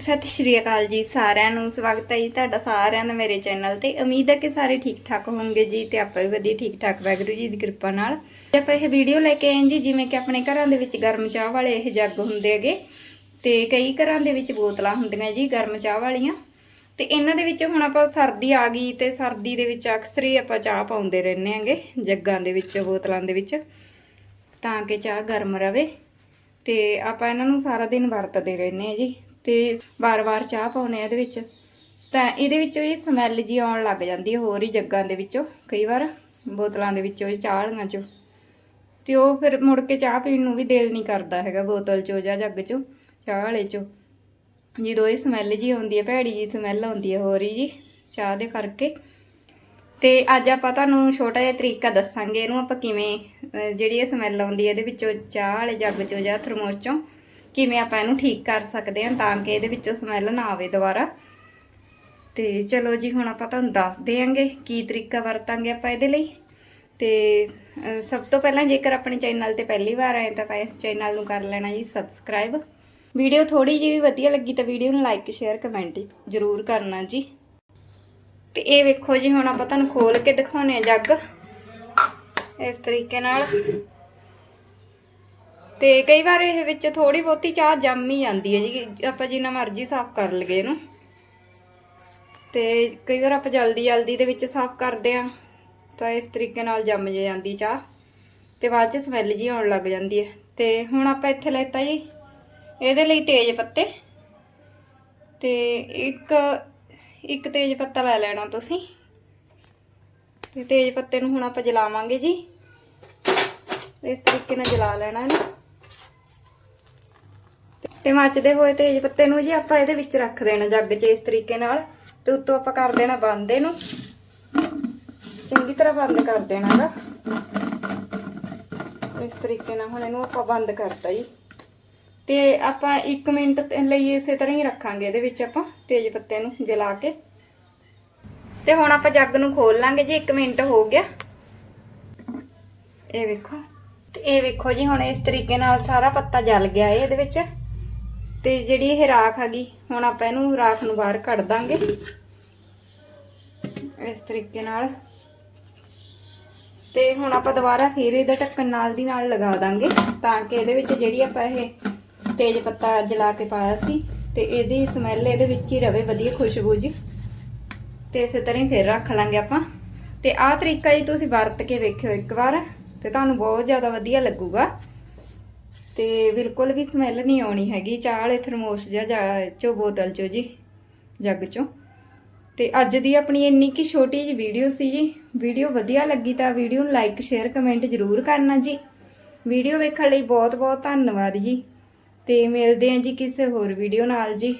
ਸਤਿ ਸ਼੍ਰੀ ਅਕਾਲ ਜੀ ਸਾਰਿਆਂ ਨੂੰ, ਸਵਾਗਤ ਹੈ ਜੀ ਤੁਹਾਡਾ ਸਾਰਿਆਂ ਦਾ ਮੇਰੇ ਚੈਨਲ ਤੇ। ਉਮੀਦ ਹੈ ਕਿ ਸਾਰੇ ਠੀਕ ਠਾਕ ਹੋਵੋਗੇ ਜੀ ਤੇ ਆਪਾਂ ਵੀ ਵਧੀਆ ਠੀਕ ਠਾਕ ਵਾਹਿਗੁਰੂ ਜੀ ਦੀ ਕਿਰਪਾ ਨਾਲ। ਤੇ ਆਪਾਂ ਇਹ ਵੀਡੀਓ ਲੈ ਕੇ ਆਏ ਜੀ, ਜਿਵੇਂ ਕਿ ਆਪਣੇ ਘਰਾਂ ਦੇ ਵਿੱਚ ਗਰਮ ਚਾਹ ਵਾਲੇ ਇਹ ਜੱਗ ਹੁੰਦੇ ਹੈਗੇ। ਤੇ ਕਈ ਘਰਾਂ ਦੇ ਵਿੱਚ ਬੋਤਲਾਂ ਹੁੰਦੀਆਂ ਜੀ ਗਰਮ ਚਾਹ ਵਾਲੀਆਂ। ਤੇ ਇਹਨਾਂ ਦੇ ਵਿੱਚ ਹੁਣ ਆਪਾਂ ਸਰਦੀ ਆ ਗਈ ਤੇ ਸਰਦੀ ਦੇ ਵਿੱਚ ਅਕਸਰ ਹੀ ਆਪਾਂ ਚਾਹ ਪਾਉਂਦੇ ਰਹਿੰਦੇ ਆਂਗੇ ਜੱਗਾਂ ਦੇ ਵਿੱਚ, ਬੋਤਲਾਂ ਦੇ ਵਿੱਚ, ਤਾਂ ਕਿ ਚਾਹ ਗਰਮ ਰਵੇ। ਤੇ ਆਪਾਂ ਇਹਨਾਂ ਨੂੰ ਸਾਰਾ ਦਿਨ ਵਰਤਦੇ ਰਹਿੰਦੇ ਆ ਜੀ। ਤੇ ਵਾਰ-ਵਾਰ ਚਾਹ ਪਾਉਨੇ ਆ ਇਹਦੇ ਵਿੱਚ। ਤਾਂ ਇਹਦੇ ਵਿੱਚੋਂ ਇਹ ਸਮੈਲ ਜੀ ਆਉਣ ਲੱਗ ਜਾਂਦੀ ਹੈ ਹੋਰ ਹੀ ਜੱਗਾਂ ਦੇ ਵਿੱਚੋਂ। ਕਈ ਵਾਰ ਬੋਤਲਾਂ ਦੇ ਵਿੱਚੋਂ, ਚਾਹ ਵਾਲੀਆਂ ਚੋਂ। ਤੇ ਉਹ ਫਿਰ ਮੁੜ ਕੇ ਚਾਹ ਪੀਣ ਨੂੰ ਵੀ ਦਿਲ ਨਹੀਂ ਕਰਦਾ ਹੈਗਾ ਬੋਤਲ ਚੋਂ ਜਾਂ ਜੱਗ ਚੋਂ, ਚਾਹ ਵਾਲੇ ਚੋਂ। ਜਦੋਂ ਇਹ ਸਮੈਲ ਜੀ ਆਉਂਦੀ ਹੈ ਭੈੜੀ ਜੀ ਸਮੈਲ ਆਉਂਦੀ ਹੈ ਹੋਰ ਹੀ ਜੀ ਚਾਹ ਦੇ ਕਰਕੇ। ਤੇ ਅੱਜ ਆਪਾਂ ਤੁਹਾਨੂੰ ਛੋਟਾ ਜਿਹਾ ਤਰੀਕਾ ਦੱਸਾਂਗੇ ਇਹਨੂੰ ਆਪਾਂ ਕਿਵੇਂ ਜਿਹੜੀ ਇਹ ਸਮੈਲ ਆਉਂਦੀ ਹੈ ਇਹਦੇ ਵਿੱਚੋਂ ਚਾਹ ਵਾਲੇ ਜੱਗ ਚੋਂ ਜਾਂ ਥਰਮੋਸ ਚੋਂ ਕਿਵੇਂ ਆਪਾਂ ਇਹਨੂੰ ਠੀਕ ਕਰ ਸਕਦੇ ਹਾਂ ਤਾਂ ਕਿ ਇਹਦੇ ਵਿੱਚੋਂ ਸਮੈਲ ਨਾ ਆਵੇ ਦੁਬਾਰਾ। ਤੇ ਚਲੋ ਜੀ, ਹੁਣ ਆਪਾਂ ਤੁਹਾਨੂੰ ਦੱਸ ਦੇਵਾਂਗੇ ਕੀ ਤਰੀਕਾ ਵਰਤਾਂਗੇ ਆਪਾਂ ਇਹਦੇ ਲਈ। ਤੇ ਸਭ ਤੋਂ ਪਹਿਲਾਂ ਜੇਕਰ ਆਪਣੇ ਚੈਨਲ ਤੇ ਪਹਿਲੀ ਵਾਰ ਆਏ ਤਾਂ ਚੈਨਲ ਨੂੰ ਕਰ ਲੈਣਾ ਜੀ ਸਬਸਕ੍ਰਾਈਬ ਵੀਡੀਓ ਥੋੜੀ ਜਿਹੀ ਵੀ ਵਧੀਆ ਲੱਗੀ ਤਾਂ ਵੀਡੀਓ ਨੂੰ ਲਾਈਕ ਸ਼ੇਅਰ ਕਮੈਂਟ ਜ਼ਰੂਰ ਕਰਨਾ ਜੀ। ਤੇ ਇਹ ਵੇਖੋ ਜੀ, ਹੁਣ ਆਪਾਂ ਤੁਹਾਨੂੰ ਖੋਲ ਕੇ ਦਿਖਾਉਨੇ ਆ ਜੱਗ। ਇਸ ਤਰੀਕੇ ਨਾਲ। ਤੇ ਕਈ ਵਾਰ ਇਹ ਵਿੱਚ ਥੋੜੀ ਬਹੁਤੀ ਚਾਹ ਜੰਮ ਹੀ ਜਾਂਦੀ ਹੈ ਜੀ ਆਪਾਂ ਜਿੰਨਾ ਮਰਜ਼ੀ ਸਾਫ਼ ਕਰ ਲਈਏ ਇਹਨੂੰ। ਤੇ ਕਈ ਵਾਰ ਆਪਾਂ ਜਲਦੀ ਜਲਦੀ ਦੇ ਵਿੱਚ ਸਾਫ਼ ਕਰਦੇ ਆ ਤਾਂ ਇਸ ਤਰੀਕੇ ਨਾਲ ਜੰਮ ਜੇ ਜਾਂਦੀ ਚਾਹ ਤੇ ਬਾਅਦ ਚ ਸਮੈਲ ਜੀ ਆਉਣ ਲੱਗ ਜਾਂਦੀ ਹੈ। ਤੇ ਹੁਣ ਆਪਾਂ ਇੱਥੇ ਲੈਤਾ ਜੀ, ਇਹਦੇ ਲਈ ਤੇਜ਼ ਪੱਤੇ। ਤੇ ਇੱਕ ਇੱਕ ਤੇਜ਼ ਪੱਤਾ ਲੈ ਲੈਣਾ ਤੁਸੀਂ। ਤੇ ਤੇਜ਼ ਪੱਤੇ ਨੂੰ ਹੁਣ ਆਪਾਂ ਜਲਾਵਾਂਗੇ ਜੀ। ਇਸ ਤਰੀਕੇ ਨਾਲ ਜਲਾ ਲੈਣਾ ਇਹਨੂੰ। ਤੇ ਮੱਚਦੇ ਹੋਏ ਤੇਜ਼ ਪੱਤੇ ਨੂੰ ਜੀ ਆਪਾਂ ਇਹਦੇ ਵਿੱਚ ਰੱਖ ਦੇਣਾ ਜੱਗ 'ਚ ਇਸ ਤਰੀਕੇ ਨਾਲ। ਤੇ ਉੱਤੋਂ ਆਪਾਂ ਕਰ ਦੇਣਾ ਬੰਦ ਇਹਨੂੰ। ਚੰਗੀ ਤਰ੍ਹਾਂ ਬੰਦ ਕਰ ਦੇਣਾਗਾ। ਇਸ ਤਰੀਕੇ ਨਾਲ ਹੁਣ ਇਹਨੂੰ ਆਪਾਂ ਬੰਦ ਕਰਤਾ ਜੀ। ਤੇ ਆਪਾਂ 1 ਮਿੰਟ ਲਈ ਇਸੇ ਤਰ੍ਹਾਂ ਹੀ ਰੱਖਾਂਗੇ ਇਹਦੇ ਵਿੱਚ ਆਪਾਂ ਤੇਜ਼ ਪੱਤੇ ਨੂੰ ਜਲਾ ਕੇ। ਤੇ ਹੁਣ ਆਪਾਂ ਜੱਗ ਨੂੰ ਖੋਲ ਲਾਂਗੇ ਜੀ 1 ਮਿੰਟ ਹੋ ਗਿਆ। ਇਹ ਵੇਖੋ। ਤੇ ਇਹ ਵੇਖੋ ਜੀ, ਹੁਣ ਇਸ ਤਰੀਕੇ ਨਾਲ ਸਾਰਾ ਪੱਤਾ ਜਲ ਗਿਆ ਏ ਇਹਦੇ ਵਿੱਚ। ਤੇ ਜਿਹੜੀ ਇਹ ਰਾਖ ਹੈਗੀ ਹੁਣ ਆਪਾਂ ਇਹਨੂੰ ਰਾਖ ਨੂੰ ਬਾਹਰ ਕੱਢ ਦਾਂਗੇ। ਇਸ ਤਰੀਕੇ ਨਾਲ। ਤੇ ਹੁਣ ਆਪਾਂ ਦੁਬਾਰਾ ਫੇਰ ਇਹਦਾ ਢੱਕਣ ਨਾਲ ਦੀ ਨਾਲ ਲਗਾ ਦਾਂਗੇ, ਤਾਂ ਕਿ ਇਹਦੇ ਵਿੱਚ ਜਿਹੜੀ ਆਪਾਂ ਇਹ ਤੇਜ਼ ਪੱਤਾ ਜਲਾ ਕੇ ਪਾਇਆ ਸੀ, ਤੇ ਇਹਦੀ ਸਮੈਲ ਇਹਦੇ ਵਿੱਚ ਹੀ ਰਵੇ, ਵਧੀਆ ਖੁਸ਼ਬੂ ਜੀ ਤੇ ਇਸੇ ਤਰ੍ਹਾਂ ਹੀ ਫੇਰ ਰੱਖ ਲਾਂਗੇ ਆਪਾਂ। ਤੇ ਆਹ ਤਰੀਕਾ ਜੀ ਤੁਸੀਂ ਵਰਤ ਕੇ ਵੇਖਿਓ ਇੱਕ ਵਾਰ, ਤੇ ਤੁਹਾਨੂੰ ਬਹੁਤ ਜ਼ਿਆਦਾ ਵਧੀਆ ਲੱਗੂਗਾ। ਤੇ ਬਿਲਕੁਲ ਵੀ ਸਮੈਲ ਨਹੀਂ ਆਉਣੀ ਹੈਗੀ। ਚਾਹ ਵਾਲੇ ਥਰਮੋਸ ਜਾਂ ਜਾਂ ਚੋ ਬੋਤਲ ਚੋ ਜੀ, ਜੱਗ ਚੋਂ। ਤੇ ਅੱਜ ਦੀ ਆਪਣੀ ਇੰਨੀ ਕੀ ਛੋਟੀ ਜੀ ਵੀਡੀਓ ਸੀ ਜੀ। ਵੀਡੀਓ ਵਧੀਆ ਲੱਗੀ ਤਾਂ ਵੀਡੀਓ ਨੂੰ ਲਾਈਕ ਸ਼ੇਅਰ ਕਮੈਂਟ ਜ਼ਰੂਰ ਕਰਨਾ ਜੀ। ਵੀਡੀਓ ਵੇਖਣ ਲਈ ਬਹੁਤ ਬਹੁਤ ਧੰਨਵਾਦ ਜੀ। ਤੇ ਮਿਲਦੇ ਹਾਂ ਜੀ ਕਿਸੇ ਹੋਰ ਵੀਡੀਓ ਨਾਲ ਜੀ।